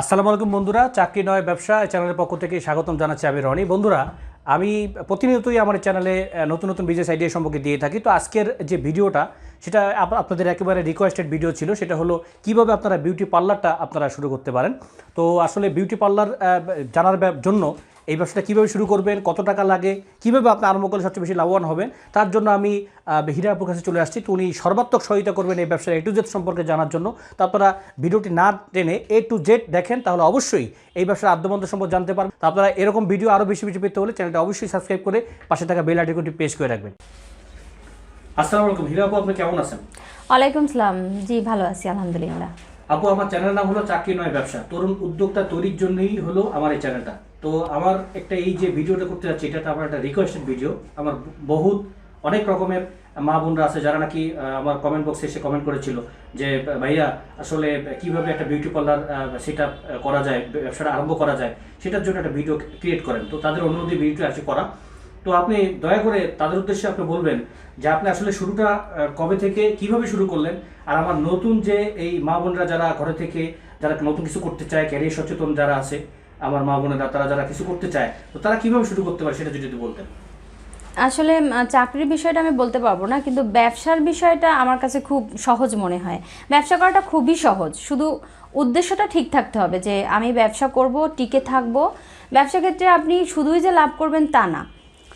আসসালামু আলাইকুম বন্ধুরা, চাকরি নয় ব্যবসা চ্যানেলের পক্ষ থেকে স্বাগতম জানাচ্ছি আমি রনি। বন্ধুরা, আমি প্রতিনিয়তই আমার চ্যানেলে নতুন নতুন বিজনেস আইডিয়া সম্পর্কে দিয়ে থাকি। তো আজকের যে ভিডিওটা সেটা আপ- আপনাদের একেবারে রিকোয়েস্টেড ভিডিও ছিল সেটা হলো কীভাবে আপনারা বিউটি পার্লারটা আপনারা শুরু করতে পারেন। তো আসলে বিউটি পার্লার জানার জন্য এই ব্যবসাটা কীভাবে শুরু করবেন কত টাকা লাগে কীভাবে আপনি আরম্ভ করলে সবচেয়ে বেশি লাভবান হবেন তার জন্য আমি আহ, হীরা আপুর কাছে চলে আসছি। তো উনি সর্বাত্মক সহায়তা করবেন এই ব্যবসার এ টু জেড সম্পর্কে জানার জন্য। তো আপনারা ভিডিওটি না টেনে এ টু জেড দেখেন তাহলে অবশ্যই এই ব্যবসার আদ্যবন্ধ সম্পর্কে জানতে পারবেন। তো আপনারা এরকম ভিডিও আরও বেশি বেশি পেতে হলে চ্যানেলটা অবশ্যই সাবস্ক্রাইব করে পাশে থাকা বেল আইকনটি প্রেস করে রাখবেন। আসসালামু আলাইকুম। হীরা আপু আপনি কেমন আছেন? ওয়ালাইকুম সালাম। জি ভালো আছি আলহামদুলিল্লাহ। আপু আমার চ্যানেলের নাম হলো চাকরি নয় ব্যবসা। তরুণ উদ্যোক্তা তৈরির জন্যই হলো আমার এই চ্যানেলটা। তো আমার একটা এই যে ভিডিওটা করতে যাচ্ছি এটা আমার একটা রিকোয়েস্টেড ভিডিও আমার বহুত অনেক রকমের মা বোনরা আছে যারা নাকি আমার কমেন্ট বক্সে এসে কমেন্ট করেছিল যে ভাইয়া আসলে কীভাবে একটা বিউটি পার্লার সেটা করা যায় ব্যবসাটা আরম্ভ করা যায়? সেটার জন্য একটা ভিডিও ক্রিয়েট করেন। তো তাদের অনুরোধে ভিডিওটা আছে করা। তো আপনি দয়া করে তাদের উদ্দেশ্যে আপনি বলবেন যে আপনি আসলে শুরুটা কবে থেকে, কীভাবে শুরু করলেন? আর আমার নতুন যে এই মা বোনরা যারা ঘরে থেকে, যারা নতুন কিছু করতে চায় ক্যারিয়ার সচেতন যারা আছে, আমার মা বোনেরা, তারা যারা কিছু করতে চায়, তো তারা কীভাবে শুরু করতে পারে সেটা যদি বলতেন। আসলে চাকরির বিষয়টা আমি বলতে পারব না, কিন্তু ব্যবসার বিষয়টা আমার কাছে খুব সহজ মনে হয়। ব্যবসা করাটা খুবই সহজ, শুধু উদ্দেশ্যটা ঠিক থাকতে হবে যে আমি ব্যবসা করব, টিকে থাকব। ব্যবসা ক্ষেত্রে আপনি শুধুই যে লাভ করবেন তা না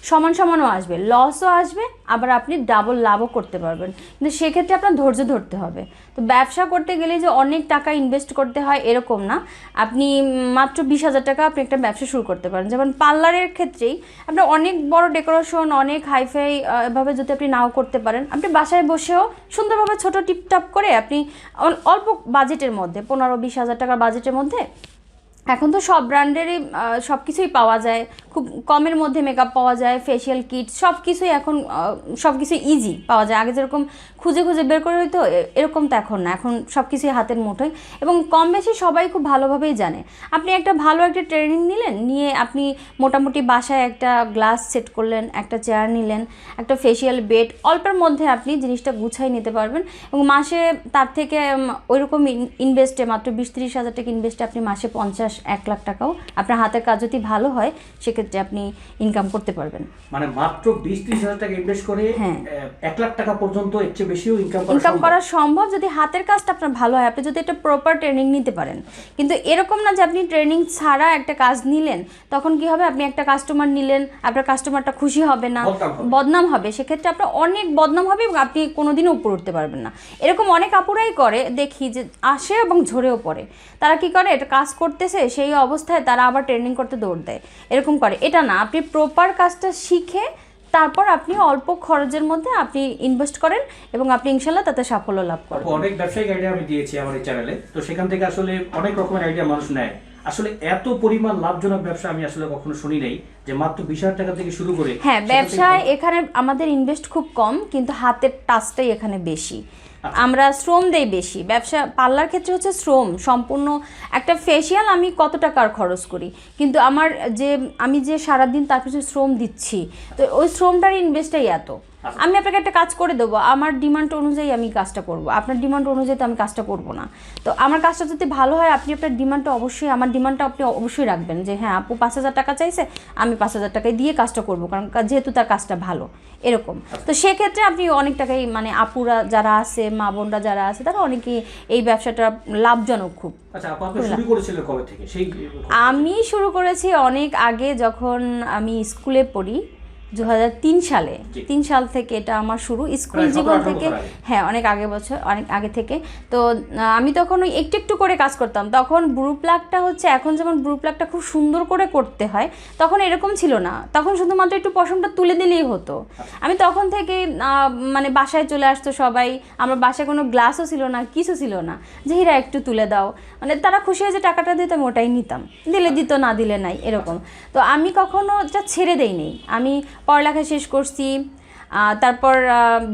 সমান সমানও আসবে। লসও আসবে, আবার আপনি ডাবল লাভও করতে পারবেন। কিন্তু সেক্ষেত্রে আপনার ধৈর্য ধরতে হবে। তো ব্যবসা করতে গেলে যে অনেক টাকা ইনভেস্ট করতে হয় এরকম না। আপনি মাত্র বিশ হাজার টাকা আপনি একটা ব্যবসা শুরু করতে পারেন। যেমন পার্লারের ক্ষেত্রেই আপনার অনেক বড় ডেকোরেশন অনেক হাইফাই এভাবে যদি আপনি নাও করতে পারেন, আপনি বাসায় বসেও সুন্দরভাবে ছোট টিপটাপ করে আপনি অল্প বাজেটের মধ্যে, পনেরো বিশ হাজার টাকার বাজেটের মধ্যে এখন তো সব ব্র্যান্ডেরই সব কিছুই পাওয়া যায়। খুব কমের মধ্যে মেকআপ পাওয়া যায় ফেশিয়াল কিট সব কিছুই এখন সব কিছুই ইজি পাওয়া যায়। আগে যেরকম খুঁজে খুঁজে বের করে হইতো এরকম তো এখন না। এখন সব কিছুই হাতের মুঠোয়। এবং কম বেশি সবাই খুব ভালোভাবেই জানে। আপনি একটা ভালো একটা ট্রেনিং নিলেন, নিয়ে আপনি মোটামুটি বাসায় একটা গ্লাস সেট করলেন, একটা চেয়ার নিলেন, একটা ফেশিয়াল বেড অল্পের মধ্যে আপনি জিনিসটা গুছাই নিতে পারবেন। এবং মাসে তার থেকে ওই রকম ইনভেস্টে মাত্র বিশ তিরিশ হাজার টাকা ইনভেস্টে আপনি মাসে পঞ্চাশ এক লাখ টাকাও আপনার হাতের কাজ যদি ভালো হয় সেক্ষেত্রে আপনি ইনকাম করতে পারবেন। মানে মাত্র বিশ ত্রিশ হাজার টাকা ইনভেস্ট করে হ্যাঁ। এক লাখ টাকা পর্যন্ত এর চেয়ে বেশিও ইনকাম ইনকাম সম্ভব। করা সম্ভব যদি হাতের কাজটা আপনার ভালো হয় আপনি যদি একটা প্রপার ট্রেনিং নিতে পারেন। কিন্তু এরকম না যে আপনি ট্রেনিং ছাড়া একটা কাজ নিলেন তখন কি হবে? আপনি একটা কাস্টমার নিলেন আপনার কাস্টমারটা খুশি হবে না বদনাম হবে। বদনাম হবে। সেক্ষেত্রে আপনার অনেক বদনাম হবে এবং আপনি কোনোদিনও উপরে উঠতে পারবেন না। এরকম অনেক আপুরাই করে দেখি যে আসে এবং ঝরেও পড়ে। তারা কি করে? এটা কাজ করতেছে সেই অবস্থায় তারা আবার ট্রেনিং করতে দৌড় দেয়। এরকম করে। এটা না, আপনি প্রপার কাজটা শিখে তারপর আপনি অল্প খরচের মধ্যে আপনি ইনভেস্ট করেন এবং আপনি ইনশাল্লাহ তাতে সাফল্য লাভ করেন। অনেক ব্যবসায়িক আইডিয়া আমি দিয়েছি আমার এই চ্যানেলে তো সেখান থেকে আসলে অনেক রকমের আইডিয়া মানুষ নেয়। আসলে এত পরিমাণ লাভজনক ব্যবসা আমি আসলে কখনো শুনি নাই যে মাত্র বিশ হাজার টাকা থেকে শুরু করে হ্যাঁ ব্যবসায় এখানে আমাদের ইনভেস্ট খুব কম কিন্তু হাতের টাচটাই এখানে বেশি। আমরা শ্রম দেই বেশি। ব্যবসা পার্লার ক্ষেত্রে হচ্ছে শ্রম সম্পূর্ণ একটা ফেসিয়াল আমি কত টাকার খরচ করি। কিন্তু আমার যে আমি যে সারাদিন তার পিছনে শ্রম দিচ্ছি তো ওই শ্রমটার ইনভেস্টটাই এত। আমি আপনাকে একটা কাজ করে দেবো। আমার ডিমান্ড অনুযায়ী আমি কাজটা করব। আপনার ডিমান্ড অনুযায়ী তো আমি কাজটা করব না। তো আমার কাজটা যদি ভালো হয় আপনি আপনার ডিমান্ডটা অবশ্যই আমার ডিমান্ডটা আপনি অবশ্যই রাখবেন যে হ্যাঁ আপু পাঁচ হাজার টাকা চাইছে আমি পাঁচ হাজার টাকায় দিয়ে কাজটা করব কারণ যেহেতু তার কাজটা ভালো। এরকম। তো সেক্ষেত্রে আপনি অনেক টাকাই মানে আপুরা যারা আছে মা বোনরা যারা আছে তারা অনেকেই এই ব্যবসাটা লাভজনক খুব। আচ্ছা আমি শুরু করেছি অনেক আগে যখন আমি স্কুলে পড়ি। দু তিন সালে। তিন সাল থেকে এটা আমার শুরু। স্কুল জীবন থেকে হ্যাঁ অনেক আগে বছর অনেক আগে থেকে। তো আমি তখন ওই একটু একটু করে কাজ করতাম। তখন ব্রু প্লাগটা হচ্ছে এখন যেমন ব্রু প্লাগটা খুব সুন্দর করে করতে হয় তখন এরকম ছিল না। তখন শুধুমাত্র একটু পশমটা তুলে দিলেই হতো। আমি তখন থেকে মানে বাসায় চলে আসতো সবাই। আমার বাসায় কোনো গ্লাসও ছিল না কিছু ছিল না। যে হীরা একটু তুলে দাও। মানে তারা খুশি হয়ে যে টাকাটা দিতাম ওটাই নিতাম। দিলে দিত না দিলে নাই এরকম। তো আমি কখনো এটা ছেড়ে দেইনি। আমি পড়ালেখা শেষ করছি তারপর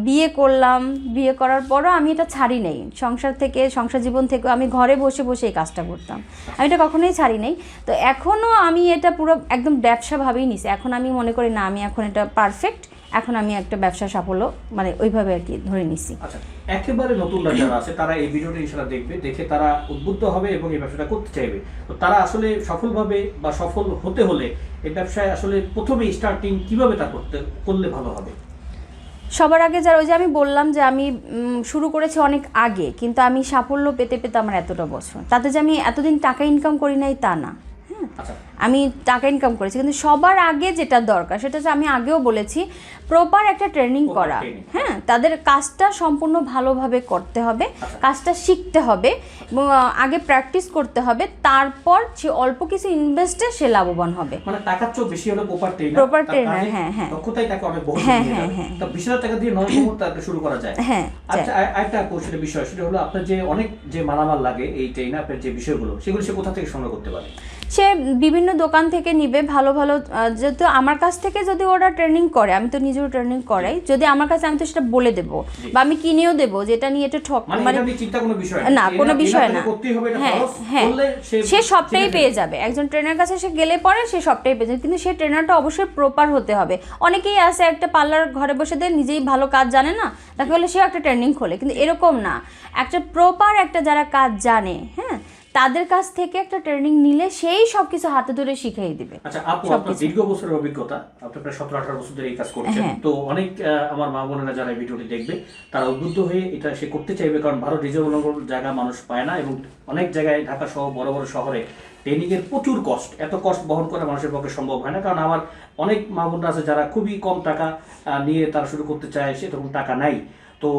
বিয়ে করলাম। বিয়ে করার পরও আমি এটা ছাড়ি নেই। সংসার থেকে, সংসার জীবন থেকে আমি ঘরে বসে বসে এই কাজটা করতাম। আমি এটা কখনোই ছাড়ি নেই। তো এখনও আমি এটা পুরো একদম ব্যবসাভাবেই নিছি। এখন আমি মনে করি, না, আমি এখন এটা পারফেক্ট এখন আমি একটা ব্যবসা সাফল্য মানে ওইভাবে আর কি ধরে নিছি। আচ্ছা একেবারে নতুনরা যারা আছে তারা এই ভিডিওটা ইনশাল্লাহ দেখবে দেখে তারা উদ্বুদ্ধ হবে এবং এই ব্যবসাটা করতে চাইবে। তো তারা আসলে সফলভাবে বা সফল হতে হলে এই ব্যবসায় আসলে প্রথমে স্টার্টিং কীভাবে তা করতে করলে ভালো হবে? সবার আগে যারা ওই যে আমি বললাম যে আমি শুরু করেছি অনেক আগে কিন্তু আমি সাফল্য পেতে পেতে আমার এতটা বছর। তাতে যে আমি এতদিন টাকা ইনকাম করি নাই তা না। আমি টাকা ইনকাম করেছি কিন্তু সবার আগে যেটা দরকার সেটা হচ্ছে আমি আগেও বলেছি প্রপার একটা ট্রেনিং করা। হ্যাঁ তাদের কাজটা সম্পূর্ণ ভালোভাবে করতে হবে আচ্ছা। কাজটা শিখতে হবে এবং আগে প্র্যাকটিস করতে হবে তারপর সে অল্প কিছু ইনভেস্টে সে লাভবান হবে। মানে টাকার চেয়ে বেশি হলো প্রপার ট্রেনার Proper trainer, হ্যাঁ, হ্যাঁ। দক্ষতাই তাকে অনেক বহু হ্যাঁ, হ্যাঁ, হ্যাঁ। তো বিশ হাজার টাকা দিয়ে নরম তাকে শুরু করা যায়। হ্যাঁ আচ্ছা আর- আরেকটা বিষয় সেটা হলো আপনার যে অনেক যে মালামাল লাগে এই ট্রেন আপের যে বিষয়গুলো সেগুলো সে কোথা থেকে সংগ্রহ করতে পারে? সে বিভিন্ন দোকান থেকে নিবে ভালো ভালো যেহেতু আমার কাছ থেকে যদি ওরা ট্রেনিং করে আমি তো নিজেও ট্রেনিং করাই যদি আমার কাছে আমি তো সেটা বলে দেবো বা আমি কিনেও দেবো যেটা নিয়ে এটা ঠক মানে মানে নিয়ে চিন্তা কোনো বিষয় না, কোনো বিষয় না। হ্যাঁ, হ্যাঁ। সে সবটাই পেয়ে যাবে। একজন ট্রেনার কাছে সে গেলে পরে সে সবটাই পেয়ে যাবে। কিন্তু সে ট্রেনারটা অবশ্যই প্রপার হতে হবে। অনেকেই আছে একটা পার্লার ঘরে বসে দেয় নিজেই ভালো কাজ জানে না তাকে বলে সেও একটা ট্রেনিং খোলে। কিন্তু এরকম না। একটা প্রপার একটা যারা কাজ জানে হ্যাঁ তাদের কাছ থেকে একটা ট্রেনিং নিলে সেই সব কিছু হাতে ধরে শিখিয়ে দিবে। আচ্ছা আপু আপনার দীর্ঘ বছরের অভিজ্ঞতা আপনি প্রায় সতেরো আঠারো বছর ধরে এই কাজ করছেন। হ্যাঁ। তো অনেক আমার মা বোনেরা যারা ভিডিওটি দেখবে তারা উদ্বুদ্ধ হয়ে এটা সে করতে চাইবে কারণ ভারত রিজনেবল জায়গা মানুষ পায় না এবং অনেক জায়গায় ঢাকা সহ বড় বড় শহরে ট্রেনিং এর প্রচুর কষ্ট এত কষ্ট বহন করা মানুষের পক্ষে সম্ভব হয় না কারণ আমার অনেক মা বোনরা আছে যারা খুবই কম টাকা নিয়ে তারা শুরু করতে চায় সেরকম টাকা নাই। তো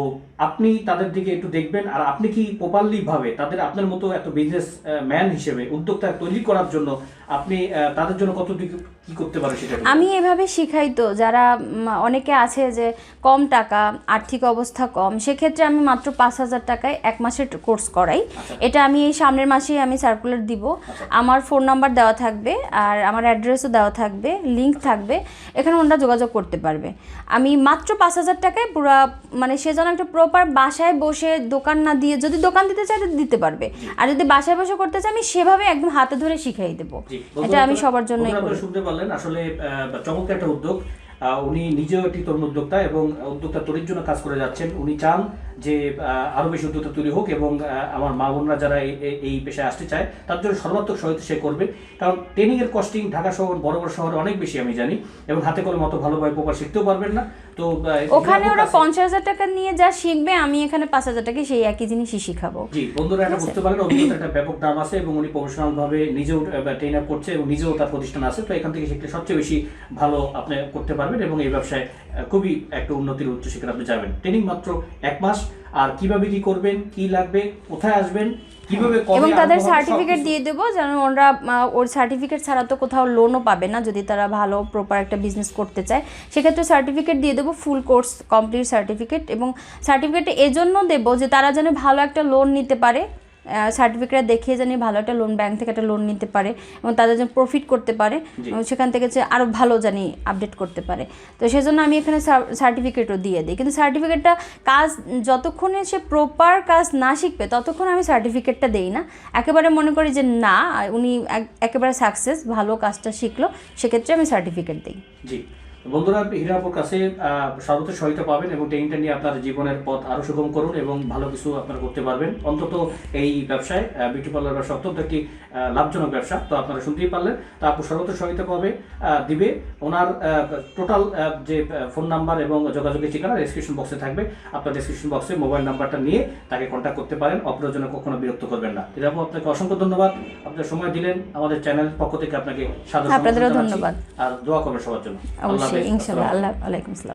আপনি তাদের দিকে একটু দেখবেন আর আপনি কি প্রপারলি ভাবে তাদের আপনার মতো এত বিজনেস ম্যান হিসেবে উদ্যোক্তা তৈরি করার জন্য আপনি তাদের জন্য কত কি করতে পারে সেটা আমি এভাবে শিখাই তো যারা অনেকে আছে যে কম টাকা আর্থিক অবস্থা কম সেক্ষেত্রে আমি মাত্র পাঁচ হাজার টাকায় এক মাসের কোর্স করাই। আচ্ছা। এটা আমি এই সামনের মাসেই আমি সার্কুলার দিব। আমার ফোন নাম্বার দেওয়া থাকবে আর আমার অ্যাড্রেসও দেওয়া থাকবে লিঙ্ক থাকবে এখানে ওনারা যোগাযোগ করতে পারবে। আমি মাত্র পাঁচ হাজার টাকায় পুরো মানে সে যেন একটা প্রপার বাসায় বসে দোকান না দিয়ে যদি দোকান দিতে চাই দিতে পারবে। আর যদি বাসায় বসে করতে চাই আমি সেভাবে একদম হাতে ধরে শিখাই দেবো। এটা আমি সবার জন্যই আপনারা শুনতে পারলেন আসলে চমৎকার একটা উদ্যোগ। উনি নিজেও একটি তরুণ উদ্যোক্তা এবং উদ্যোক্তা তৈরির জন্য কাজ করে যাচ্ছেন। উনি চান যে আরও বেশি উদ্যোক্তা তৈরি হোক এবং আমার মা বোনরা যারা এই- পেশায় আসতে চায় তার জন্য সর্বাত্মক সহায়তা সে করবে। কারণ ট্রেনিং এর কস্টিং ঢাকা শহর বড় বড় শহরে অনেক বেশি আমি জানি এবং হাতে কলম মতো ভালোভাবে প্রপার শিখতেও পারবেন না। তো ওখানে ওরা পঞ্চাশ হাজার টাকা নিয়ে যা শিখবে আমি এখানে পাঁচ হাজার টাকা সেই একই জিনিসই শিখাবো। জি বন্ধুরা এটা বুঝতে পারেন অভিজ্ঞতা একটা ব্যাপক দাম আছে এবং উনি প্রফেশনাল ভাবে নিজেও ট্রেন আপ করছে এবং নিজেও তার প্রতিষ্ঠান আছে। তো এখান থেকে শিখলে সবচেয়ে বেশি ভালো আপনি করতে পারবেন এবং এই ব্যবসায় খুবই একটা উন্নতির উচ্চ শিখরে আপনি যাবেন। ট্রেনিং মাত্র এক মাস আর কীভাবে কি করবেন কি লাগবে কোথায় আসবেন কীভাবে এবং তাদের সার্টিফিকেট দিয়ে দেব যেন ওরা ওর সার্টিফিকেট ছাড়া তো কোথাও লোনও পাবে না যদি তারা ভালো প্রপার একটা বিজনেস করতে চায়। সেক্ষেত্রে সার্টিফিকেট দিয়ে দেবো ফুল কোর্স কমপ্লিট সার্টিফিকেট এবং সার্টিফিকেট এজন্য দেবো যে তারা যেন ভালো একটা লোন নিতে পারে। সার্টিফিকেট দেখিয়ে জানি ভালো একটা লোন ব্যাংক থেকে একটা লোন নিতে পারে এবং তাদের যেন প্রফিট করতে পারে এবং সেখান থেকে যে আরও ভালো জানি আপডেট করতে পারে। তো সেজন্য আমি এখানে সার্টিফিকেটও দিয়ে দিই। কিন্তু সার্টিফিকেটটা কাজ যতক্ষণে সে প্রপার কাজ না শিখবে ততক্ষণ আমি সার্টিফিকেটটা দেই না। একেবারে মনে করি যে না উনি এক- একেবারে সাকসেস ভালো কাজটা শিখলো সেক্ষেত্রে আমি সার্টিফিকেট দিই। জি। বন্ধুরা হীরাপুর কাছে সর্বত্র সহায়তা পাবেন এবং ট্রেনিংটা নিয়ে আপনার জীবনের পথ আরও সুগম করুন এবং ভালো কিছু আপনারা করতে পারবেন। অন্তত এই ব্যবসায় বিউটি পার্লার ব্যবসা অত্যন্ত একটি লাভজনক ব্যবসা। তো আপনারা শুনতেই পারলেন তা আপু সর্বত্র সহায়তা পাবে দিবে। ওনার টোটাল যে ফোন নাম্বার এবং যোগাযোগের ঠিকানা ডেসক্রিপশন বক্সে থাকবে। আপনার ডেসক্রিপশন বক্সে মোবাইল নাম্বারটা নিয়ে তাকে কন্ট্যাক্ট করতে পারেন। অপ্রয়োজনে কখনো বিরক্ত করবেন না। এরকম আপনাকে অসংখ্য ধন্যবাদ। আপনার সময় দিলেন। আমাদের চ্যানেল পক্ষ থেকে আপনাকে আপনাদেরও ধন্যবাদ। আর দোয়া করবেন সবার জন্য। আল্লাহ। ইনশাল্লাহ আল্লাহ আলাইকুম আসসালাম